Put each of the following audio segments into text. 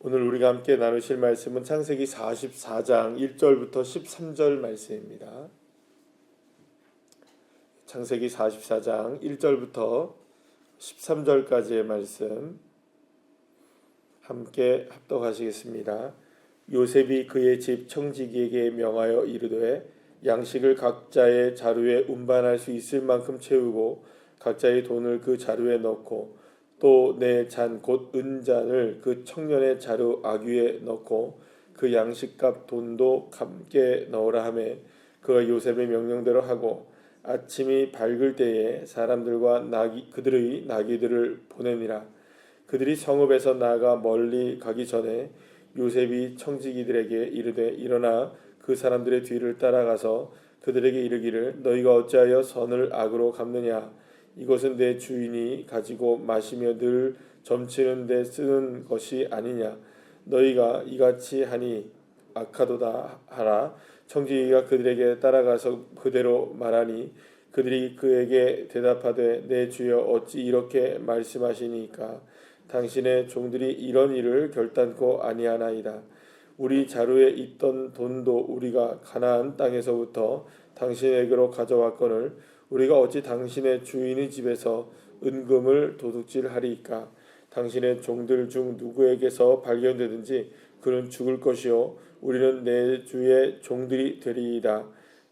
오늘 우리가 함께 나누실 말씀은 창세기 44장 1절부터 13절 말씀입니다. 창세기 44장 1절부터 13절까지의 말씀 함께 합독하시겠습니다. 요셉이 그의 집 청지기에게 명하여 이르되 양식을 각자의 자루에 운반할 수 있을 만큼 채우고 각자의 돈을 그 자루에 넣고 또 내 잔 곧 은잔을 그 청년의 자루 아귀에 넣고 그 양식값 돈도 함께 넣으라 하매 그가 요셉의 명령대로 하고 아침이 밝을 때에 사람들과 나귀 그들의 나귀들을 보내니라. 그들이 성읍에서 나가 멀리 가기 전에 요셉이 청지기들에게 이르되 일어나 그 사람들의 뒤를 따라가서 그들에게 이르기를 너희가 어찌하여 선을 악으로 갚느냐 이것은 내 주인이 가지고 마시며 늘 점치는 데 쓰는 것이 아니냐. 너희가 이같이 하니 악하도다 하라. 청지기가 그들에게 따라가서 그대로 말하니 그들이 그에게 대답하되 내 주여 어찌 이렇게 말씀하시니까? 당신의 종들이 이런 일을 결단코 아니하나이다. 우리 자루에 있던 돈도 우리가 가나안 땅에서부터 당신에게로 가져왔거늘 우리가 어찌 당신의 주인의 집에서 은금을 도둑질하리이까? 당신의 종들 중 누구에게서 발견되든지 그는 죽을 것이요. 우리는 내 주의 종들이 되리이다.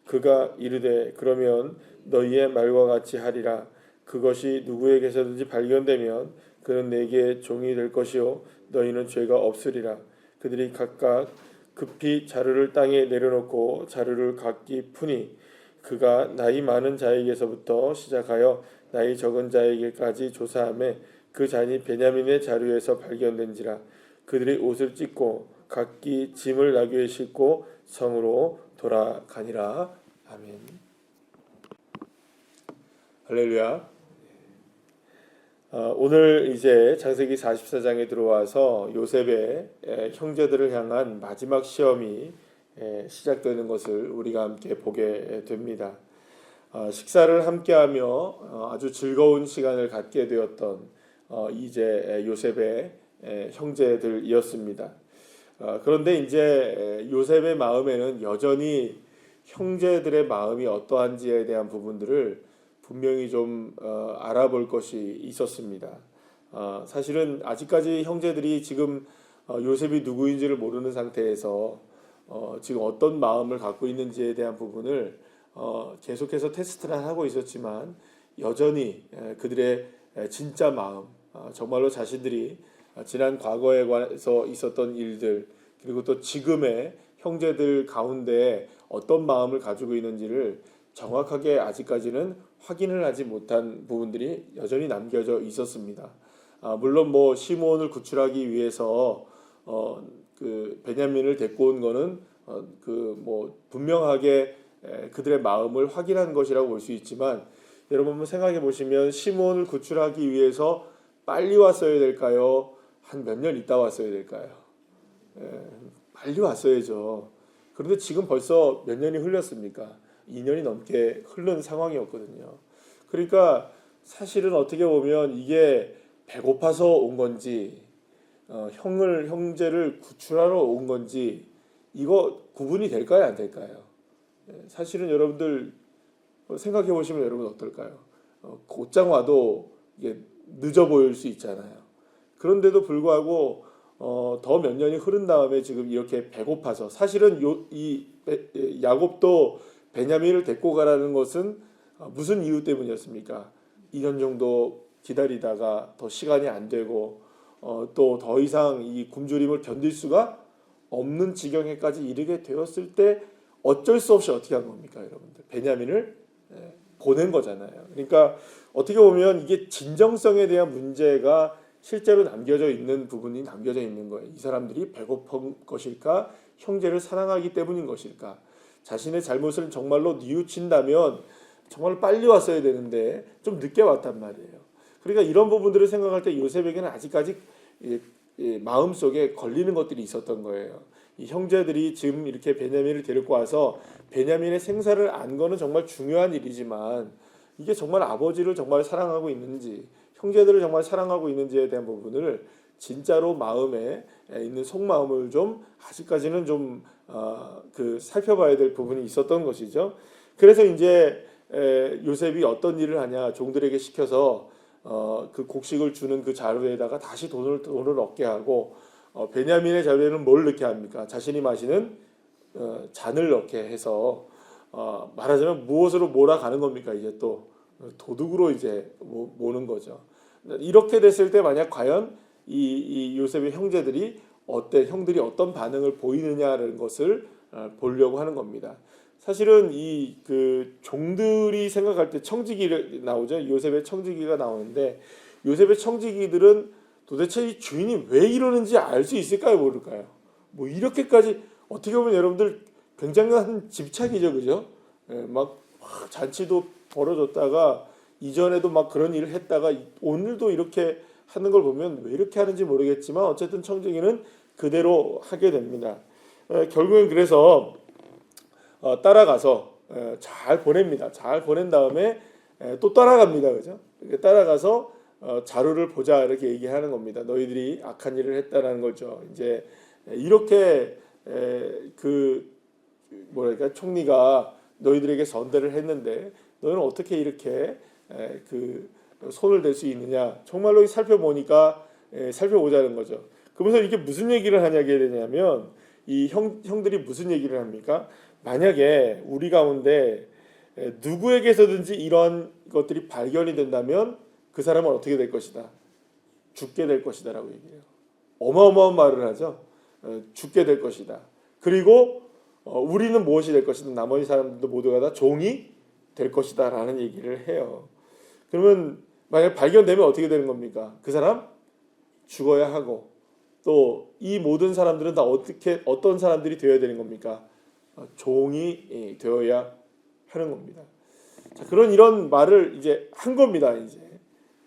그가 이르되 그러면 너희의 말과 같이 하리라. 그것이 누구에게서든지 발견되면 그는 내게 종이 될 것이요. 너희는 죄가 없으리라. 그들이 각각 급히 자루를 땅에 내려놓고 자루를 각기 푸니 그가 나이 많은 자에게서부터 시작하여 나이 적은 자에게까지 조사함에 그 잔이 베냐민의 자루에서 발견된지라. 그들이 옷을 찢고 각기 짐을 나귀에 싣고 성으로 돌아가니라. 아멘. 할렐루야. 어, 오늘 이제 창세기 44장에 들어와서 요셉의 에, 형제들을 향한 마지막 시험이 에, 시작되는 것을 우리가 함께 보게 됩니다. 어, 식사를 함께하며 어, 아주 즐거운 시간을 갖게 되었던 어, 이제 에, 요셉의 에, 형제들이었습니다. 어, 그런데 이제 에, 요셉의 마음에는 여전히 형제들의 마음이 어떠한지에 대한 부분들을 분명히 좀 어, 알아볼 것이 있었습니다. 어, 사실은 아직까지 형제들이 지금 어, 요셉이 누구인지를 모르는 상태에서 어, 지금 어떤 마음을 갖고 있는지에 대한 부분을 어, 계속해서 테스트를 하고 있었지만 여전히 에, 그들의 에, 진짜 마음, 어, 정말로 자신들이 어, 지난 과거에 관해서 있었던 일들 그리고 또 지금의 형제들 가운데 어떤 마음을 가지고 있는지를 정확하게 아직까지는 확인을 하지 못한 부분들이 여전히 남겨져 있었습니다. 아, 물론 뭐 시몬을 구출하기 위해서 어, 그 베냐민을 데리고 온 거는 어, 그뭐 분명하게 에, 그들의 마음을 확인한 것이라고 볼 수 있지만 여러분 생각해 보시면 시몬을 구출하기 위해서 빨리 왔어야 될까요? 한 몇 년 있다 왔어야 될까요? 에, 빨리 왔어야죠. 그런데 지금 벌써 몇 년이 흘렸습니까? 2년이 넘게 흐른 상황이었거든요. 그러니까 사실은 어떻게 보면 이게 배고파서 온 건지 어, 형을 형제를 구출하러 온 건지 이거 구분이 될까요 안 될까요? 예, 사실은 여러분들 생각해 보시면 여러분 어떨까요? 어, 곧장 와도 이게 늦어 보일 수 있잖아요. 그런데도 불구하고 어, 더 몇 년이 흐른 다음에 지금 이렇게 배고파서 사실은 요, 이 야곱도 베냐민을 데리고 가라는 것은 어, 무슨 이유 때문이었습니까? 2년 정도 기다리다가 더 시간이 안 되고 어, 또 더 이상 이 굶주림을 견딜 수가 없는 지경에까지 이르게 되었을 때 어쩔 수 없이 어떻게 한 겁니까, 여러분들? 베냐민을 예, 보낸 거잖아요. 그러니까 어떻게 보면 이게 진정성에 대한 문제가 실제로 남겨져 있는 부분이 남겨져 있는 거예요. 이 사람들이 배고픈 것일까, 형제를 사랑하기 때문인 것일까? 자신의 잘못을 정말로 뉘우친다면 정말 빨리 왔어야 되는데 좀 늦게 왔단 말이에요. 그러니까 이런 부분들을 생각할 때 요셉에게는 아직까지 마음 속에 걸리는 것들이 있었던 거예요. 이 형제들이 지금 이렇게 베냐민을 데리고 와서 베냐민의 생사를 안 거는 정말 중요한 일이지만 이게 정말 아버지를 정말 사랑하고 있는지 형제들을 정말 사랑하고 있는지에 대한 부분을 진짜로 마음에 있는 속마음을 좀 아직까지는 좀 어, 그 살펴봐야 될 부분이 있었던 것이죠. 그래서 이제 에, 요셉이 어떤 일을 하냐 종들에게 시켜서 어, 그 곡식을 주는 그 자루에다가 다시 돈을 돈을 얻게 하고 어, 베냐민의 자루에는 뭘 넣게 합니까? 자신이 마시는 어, 잔을 넣게 해서 어, 말하자면 무엇으로 몰아가는 겁니까? 이제 또 도둑으로 이제 모, 모는 거죠. 이렇게 됐을 때 만약 과연 이, 이 요셉의 형제들이 어때 형들이 어떤 반응을 보이느냐라는 것을 어, 보려고 하는 겁니다. 사실은 이 그 종들이 생각할 때 청지기 나오죠. 요셉의 청지기가 나오는데 요셉의 청지기들은 도대체 이 주인이 왜 이러는지 알 수 있을까요, 모를까요? 뭐 이렇게까지 어떻게 보면 여러분들 굉장한 집착이죠, 그죠? 예, 막, 막 잔치도 벌어졌다가 이전에도 막 그런 일을 했다가 오늘도 이렇게 하는 걸 보면 왜 이렇게 하는지 모르겠지만 어쨌든 청지기는 그대로 하게 됩니다. 에, 결국엔 그래서 어, 따라가서 에, 잘 보냅니다. 잘 보낸 다음에 에, 또 따라갑니다. 그죠? 따라가서 어, 자루를 보자 이렇게 얘기하는 겁니다. 너희들이 악한 일을 했다라는 거죠. 이제 이렇게 에, 그 뭐랄까 총리가 너희들에게 선대를 했는데 너희는 어떻게 이렇게 에, 그 손을 댈 수 있느냐? 정말로 살펴보니까 에, 살펴보자는 거죠. 그러면서 이게 무슨 얘기를 하냐게 되냐면 이 형, 형들이 무슨 얘기를 합니까? 만약에 우리 가운데 에, 누구에게서든지 이런 것들이 발견이 된다면 그 사람은 어떻게 될 것이다? 죽게 될 것이다라고 얘기해요. 어마어마한 말을 하죠. 어, 죽게 될 것이다. 그리고 어, 우리는 무엇이 될 것이다. 나머지 사람들도 모두가 다 종이 될 것이다라는 얘기를 해요. 그러면 만약 발견되면 어떻게 되는 겁니까? 그 사람 죽어야 하고 또 이 모든 사람들은 다 어떻게 어떤 사람들이 되어야 되는 겁니까? 어, 종이 예, 되어야 하는 겁니다. 자, 그런 이런 말을 이제 한 겁니다. 이제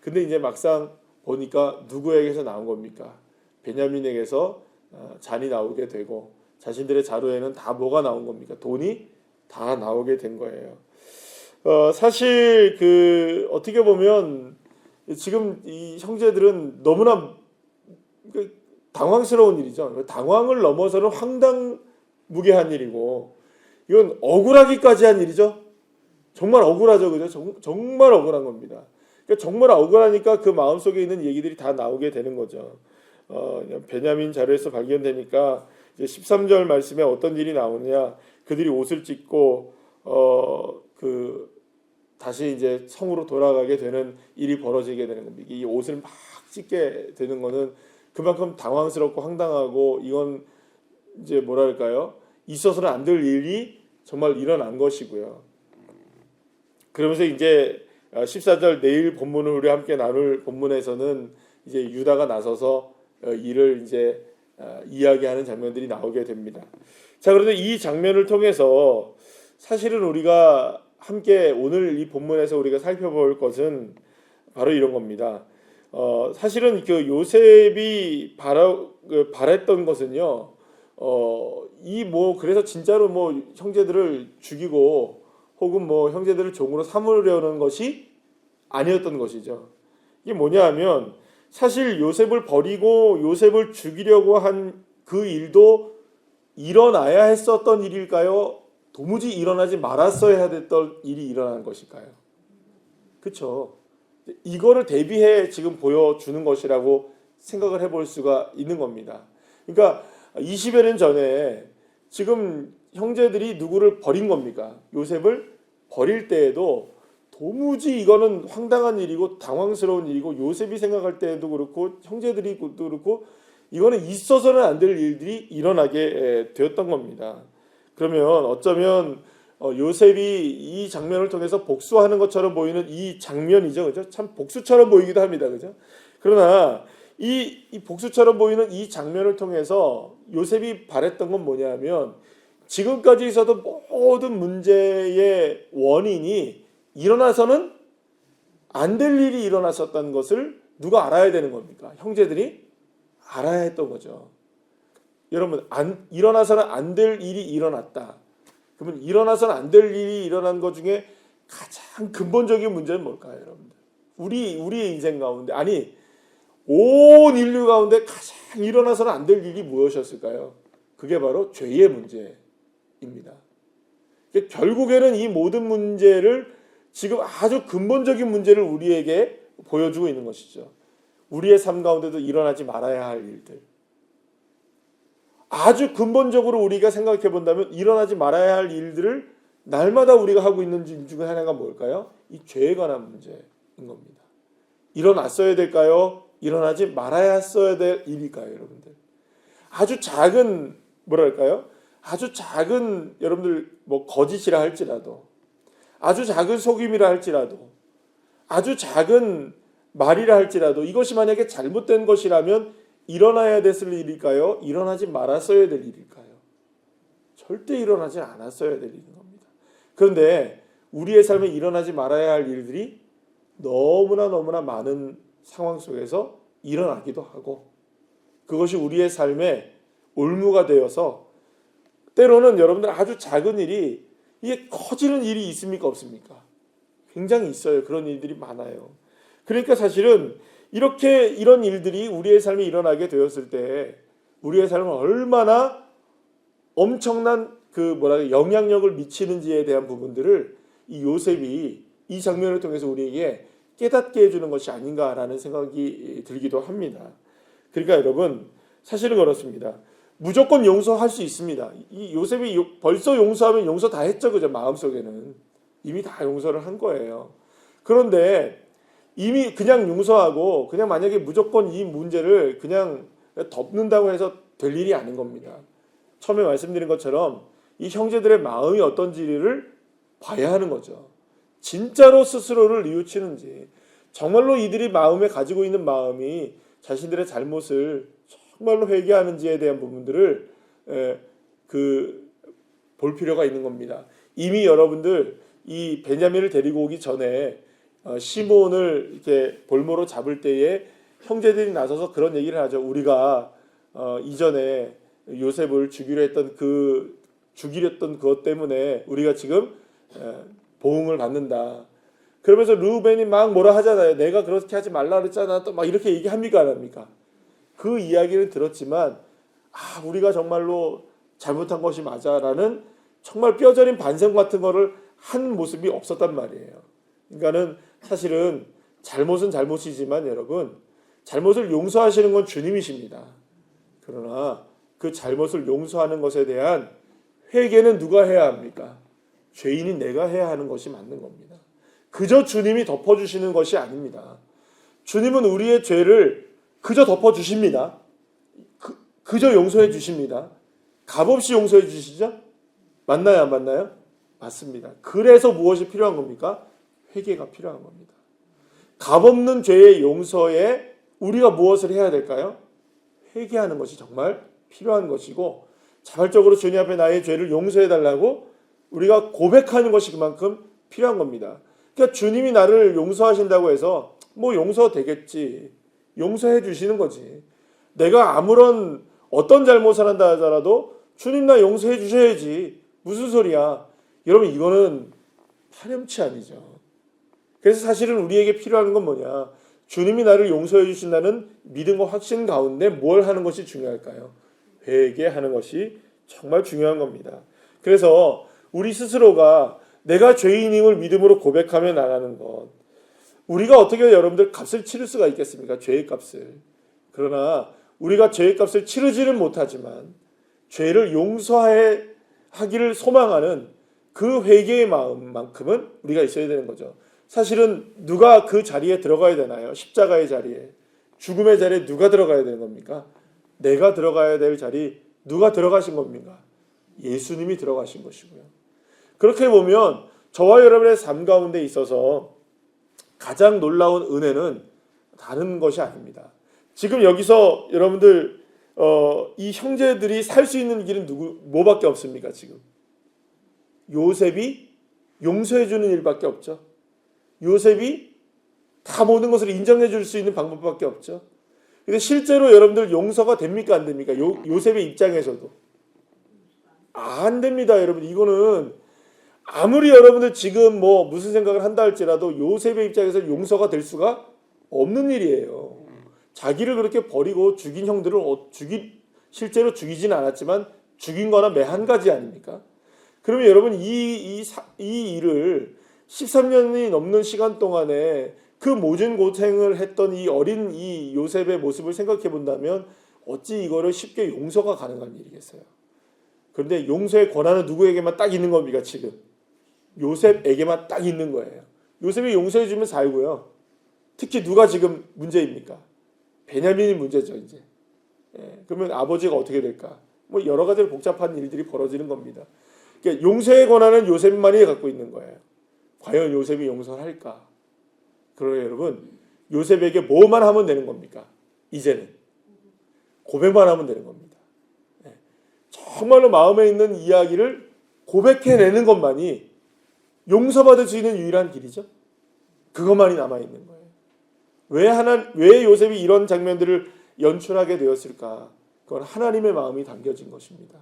근데 이제 막상 보니까 누구에게서 나온 겁니까? 베냐민에게서 어, 잔이 나오게 되고 자신들의 자루에는 다 뭐가 나온 겁니까? 돈이 다 나오게 된 거예요. 어, 사실 그 어떻게 보면 지금 이 형제들은 너무나 그 당황스러운 일이죠. 당황을 넘어서는 황당 무계한 일이고 이건 억울하기까지 한 일이죠. 정말 억울하죠, 그죠? 정, 정말 억울한 겁니다. 그러니까 정말 억울하니까 그 마음 속에 있는 얘기들이 다 나오게 되는 거죠. 어, 베냐민 자료에서 발견되니까 이제 13절 말씀에 어떤 일이 나오느냐? 그들이 옷을 찢고 어, 그 다시 이제 성으로 돌아가게 되는 일이 벌어지게 되는 겁니다. 이 옷을 막 찢게 되는 거는 그만큼 당황스럽고 황당하고 이건 이제 뭐랄까요? 있어서는 안 될 일이 정말 일어난 것이고요. 그러면서 이제 14절 내일 본문을 우리 함께 나눌 본문에서는 이제 유다가 나서서 어, 이를 이제 어, 이야기하는 장면들이 나오게 됩니다. 자, 그런데 이 장면을 통해서 사실은 우리가 함께 오늘 이 본문에서 우리가 살펴볼 것은 바로 이런 겁니다. 어, 사실은 그 요셉이 바라, 그 바랬던 것은요, 어, 이 뭐, 그래서 진짜로 뭐 형제들을 죽이고 혹은 뭐 형제들을 종으로 삼으려는 것이 아니었던 것이죠. 이게 뭐냐 하면 사실 요셉을 버리고 요셉을 죽이려고 한 그 일도 일어나야 했었던 일일까요? 도무지 일어나지 말았어야 됐던 일이 일어난 것일까요? 그렇죠. 이거를 대비해 지금 보여주는 것이라고 생각을 해볼 수가 있는 겁니다. 그러니까 20여 년 전에 지금 형제들이 누구를 버린 겁니까? 요셉을 버릴 때에도 도무지 이거는 황당한 일이고 당황스러운 일이고 요셉이 생각할 때도 그렇고 형제들이 그렇고 이거는 있어서는 안 될 일들이 일어나게 되었던 겁니다. 그러면 어쩌면 어, 요셉이 이 장면을 통해서 복수하는 것처럼 보이는 이 장면이죠, 그죠? 참 복수처럼 보이기도 합니다, 그죠? 그러나 이, 이 복수처럼 보이는 이 장면을 통해서 요셉이 바랬던 건 뭐냐면 지금까지 있어도 모든 문제의 원인이 일어나서는 안 될 일이 일어났었다는 것을 누가 알아야 되는 겁니까? 형제들이 알아야 했던 거죠. 여러분, 안, 일어나서는 안 될 일이 일어났다. 그러면 일어나서는 안 될 일이 일어난 것 중에 가장 근본적인 문제는 뭘까요, 여러분들? 우리 우리의 인생 가운데 아니 온 인류 가운데 가장 일어나서는 안 될 일이 무엇이었을까요? 그게 바로 죄의 문제입니다. 그러니까 결국에는 이 모든 문제를 지금 아주 근본적인 문제를 우리에게 보여주고 있는 것이죠. 우리의 삶 가운데도 일어나지 말아야 할 일들. 아주 근본적으로 우리가 생각해 본다면 일어나지 말아야 할 일들을 날마다 우리가 하고 있는 일 중에 하나가 뭘까요? 이 죄에 관한 문제인 겁니다. 일어났어야 될까요? 일어나지 말아야 써야 될 일일까요, 여러분들? 아주 작은 뭐랄까요? 아주 작은 여러분들 뭐 거짓이라 할지라도 아주 작은 속임이라 할지라도 아주 작은 말이라 할지라도 이것이 만약에 잘못된 것이라면 일어나야 됐을 일일까요? 일어나지 말았어야 될 일일까요? 절대 일어나지 않았어야 될 일인 겁니다. 그런데 우리의 삶에 일어나지 말아야 할 일들이 너무나 너무나 많은 상황 속에서 일어나기도 하고 그것이 우리의 삶에 올무가 되어서 때로는 여러분들 아주 작은 일이 이게 커지는 일이 있습니까 없습니까? 굉장히 있어요. 그런 일들이 많아요. 그러니까 사실은 이렇게 이런 일들이 우리의 삶에 일어나게 되었을 때 우리의 삶은 얼마나 엄청난 그 뭐라 영향력을 미치는지에 대한 부분들을 이 요셉이 이 장면을 통해서 우리에게 깨닫게 해주는 것이 아닌가라는 생각이 들기도 합니다. 그러니까 여러분 사실은 그렇습니다. 무조건 용서할 수 있습니다. 이 요셉이 요- 벌써 용서하면 용서 다 했죠, 그죠? 마음속에는 이미 다 용서를 한 거예요. 그런데 이미 그냥 용서하고 그냥 만약에 무조건 이 문제를 그냥 덮는다고 해서 될 일이 아닌 겁니다. 처음에 말씀드린 것처럼 이 형제들의 마음이 어떤지를 봐야 하는 거죠. 진짜로 스스로를 뉘우치는지 정말로 이들이 마음에 가지고 있는 마음이 자신들의 잘못을 정말로 회개하는지에 대한 부분들을 그 볼 필요가 있는 겁니다. 이미 여러분들 이 베냐민을 데리고 오기 전에 어, 시몬을 이렇게 볼모로 잡을 때에 형제들이 나서서 그런 얘기를 하죠. 우리가 어, 이전에 요셉을 죽이려 했던 그 죽이려 했던 그것 때문에 우리가 지금 에, 보응을 받는다. 그러면서 루벤이 막 뭐라 하잖아요. 내가 그렇게 하지 말라 그랬잖아. 또 막 이렇게 얘기합니까 안 합니까? 그 이야기를 들었지만 아 우리가 정말로 잘못한 것이 맞아라는 정말 뼈저린 반성 같은 거를 한 모습이 없었단 말이에요. 그러니까는 사실은 잘못은 잘못이지만 여러분 잘못을 용서하시는 건 주님이십니다. 그러나 그 잘못을 용서하는 것에 대한 회개는 누가 해야 합니까? 죄인인 내가 해야 하는 것이 맞는 겁니다. 그저 주님이 덮어주시는 것이 아닙니다. 주님은 우리의 죄를 그저 덮어주십니다. 그, 그저 용서해 주십니다. 값없이 용서해 주시죠? 맞나요? 안 맞나요? 맞습니다. 그래서 무엇이 필요한 겁니까? 회개가 필요한 겁니다. 값없는 죄의 용서에 우리가 무엇을 해야 될까요? 회개하는 것이 정말 필요한 것이고 자발적으로 주님 앞에 나의 죄를 용서해 달라고 우리가 고백하는 것이 그만큼 필요한 겁니다. 그러니까 주님이 나를 용서하신다고 해서 뭐 용서 되겠지. 용서해 주시는 거지. 내가 아무런 어떤 잘못을 한다 하더라도 주님 나 용서해 주셔야지. 무슨 소리야. 여러분 이거는 파렴치 아니죠. 그래서 사실은 우리에게 필요한 건 뭐냐? 주님이 나를 용서해 주신다는 믿음과 확신 가운데 뭘 하는 것이 중요할까요? 회개하는 것이 정말 중요한 겁니다. 그래서 우리 스스로가 내가 죄인임을 믿음으로 고백하며 나가는 것. 우리가 어떻게 여러분들 값을 치를 수가 있겠습니까? 죄의 값을. 그러나 우리가 죄의 값을 치르지는 못하지만 죄를 용서해 하기를 소망하는 그 회개의 마음만큼은 우리가 있어야 되는 거죠. 사실은 누가 그 자리에 들어가야 되나요? 십자가의 자리에. 죽음의 자리에 누가 들어가야 되는 겁니까? 내가 들어가야 될 자리 누가 들어가신 겁니까? 예수님이 들어가신 것이고요. 그렇게 보면 저와 여러분의 삶 가운데 있어서 가장 놀라운 은혜는 다른 것이 아닙니다. 지금 여기서 여러분들 어, 이 형제들이 살 수 있는 길은 누구 뭐밖에 없습니까 지금? 요셉이 용서해 주는 일밖에 없죠. 요셉이 다 모든 것을 인정해 줄 수 있는 방법밖에 없죠. 근데 실제로 여러분들 용서가 됩니까 안 됩니까? 요, 요셉의 입장에서도 안 됩니다, 여러분. 이거는 아무리 여러분들 지금 뭐 무슨 생각을 한다 할지라도 요셉의 입장에서 용서가 될 수가 없는 일이에요. 자기를 그렇게 버리고 죽인 형들을 어- 죽이 실제로 죽이진 않았지만 죽인 거나 매한 가지 아닙니까? 그러면 여러분 이, 이, 사- 이 일을 13년이 넘는 시간 동안에 그 모든 고생을 했던 이 어린 이 요셉의 모습을 생각해 본다면 어찌 이거를 쉽게 용서가 가능한 일이겠어요? 그런데 용서의 권한은 누구에게만 딱 있는 겁니까 지금? 요셉에게만 딱 있는 거예요. 요셉이 용서해 주면 살고요. 특히 누가 지금 문제입니까? 베냐민이 문제죠 이제. 예, 그러면 아버지가 어떻게 될까? 뭐 여러 가지 복잡한 일들이 벌어지는 겁니다. 그러니까 용서의 권한은 요셉만이 갖고 있는 거예요. 과연 요셉이 용서를 할까? 그러나 여러분 요셉에게 뭐만 하면 되는 겁니까? 이제는 고백만 하면 되는 겁니다. 예, 정말로 마음에 있는 이야기를 고백해내는 것만이 용서받을 수 있는 유일한 길이죠. 그것만이 남아 있는 거예요. 왜 하나 왜 요셉이 이런 장면들을 연출하게 되었을까? 그건 하나님의 마음이 담겨진 것입니다.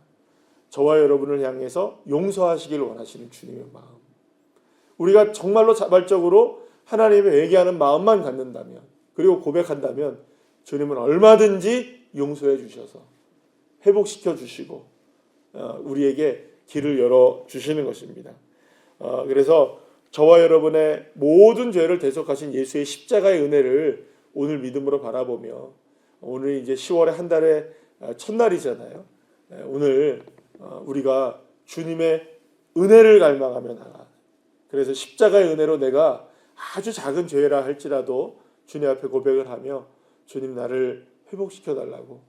저와 여러분을 향해서 용서하시길 원하시는 주님의 마음. 우리가 정말로 자발적으로 하나님의 얘기하는 마음만 갖는다면 그리고 고백한다면 주님은 얼마든지 용서해 주셔서 회복시켜 주시고 어, 우리에게 길을 열어 주시는 것입니다. 어, 그래서 저와 여러분의 모든 죄를 대속하신 예수의 십자가의 은혜를 오늘 믿음으로 바라보며 오늘 이제 10월의 한 달의 어, 첫날이잖아요. 예, 오늘 어, 우리가 주님의 은혜를 갈망하며 나가. 그래서 십자가의 은혜로 내가 아주 작은 죄라 할지라도 주님 앞에 고백을 하며 주님 나를 회복시켜 달라고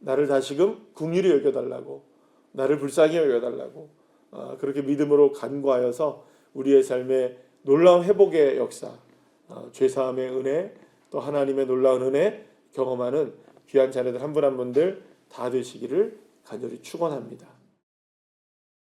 나를 다시금 궁휼히 여겨 달라고 나를 불쌍히 여겨 달라고 어, 그렇게 믿음으로 간구하여서 우리의 삶에 놀라운 회복의 역사, 어, 죄사함의 은혜, 또 하나님의 놀라운 은혜 경험하는 귀한 자녀들 한 분한 분들 다 되시기를 간절히 축원합니다.